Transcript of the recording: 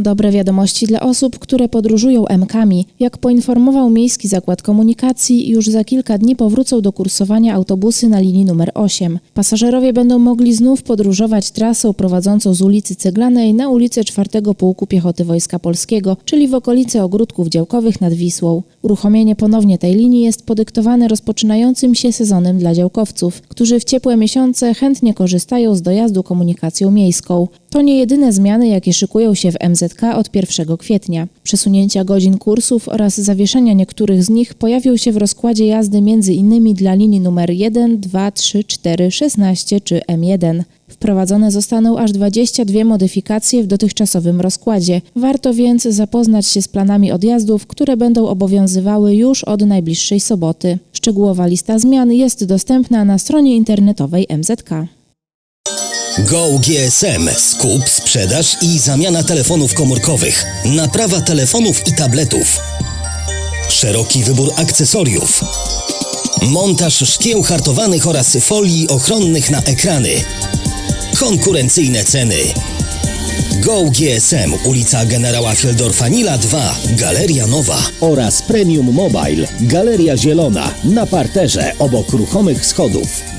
Dobre wiadomości dla osób, które podróżują MKami. Jak poinformował Miejski Zakład Komunikacji, już za kilka dni powrócą do kursowania autobusy na linii numer 8. Pasażerowie będą mogli znów podróżować trasą prowadzącą z ulicy Ceglanej na ulicę 4 Pułku Piechoty Wojska Polskiego, czyli w okolice ogródków działkowych nad Wisłą. Uruchomienie ponownie tej linii jest podyktowane rozpoczynającym się sezonem dla działkowców, którzy w ciepłe miesiące chętnie korzystają z dojazdu komunikacją miejską. To nie jedyne zmiany, jakie szykują się w MZK od 1 kwietnia. Przesunięcia godzin kursów oraz zawieszenia niektórych z nich pojawią się w rozkładzie jazdy m.in. dla linii numer 1, 2, 3, 4, 16 czy M1. Wprowadzone zostaną aż 22 modyfikacje w dotychczasowym rozkładzie. Warto więc zapoznać się z planami odjazdów, które będą obowiązywały już od najbliższej soboty. Szczegółowa lista zmian jest dostępna na stronie internetowej MZK. Go GSM. Skup, sprzedaż i zamiana telefonów komórkowych. Naprawa telefonów i tabletów. Szeroki wybór akcesoriów. Montaż szkieł hartowanych oraz folii ochronnych na ekrany. Konkurencyjne ceny. Go GSM, ulica Generała Fieldorfa Nila 2, Galeria Nowa. oraz Premium Mobile, Galeria Zielona, na parterze obok ruchomych schodów.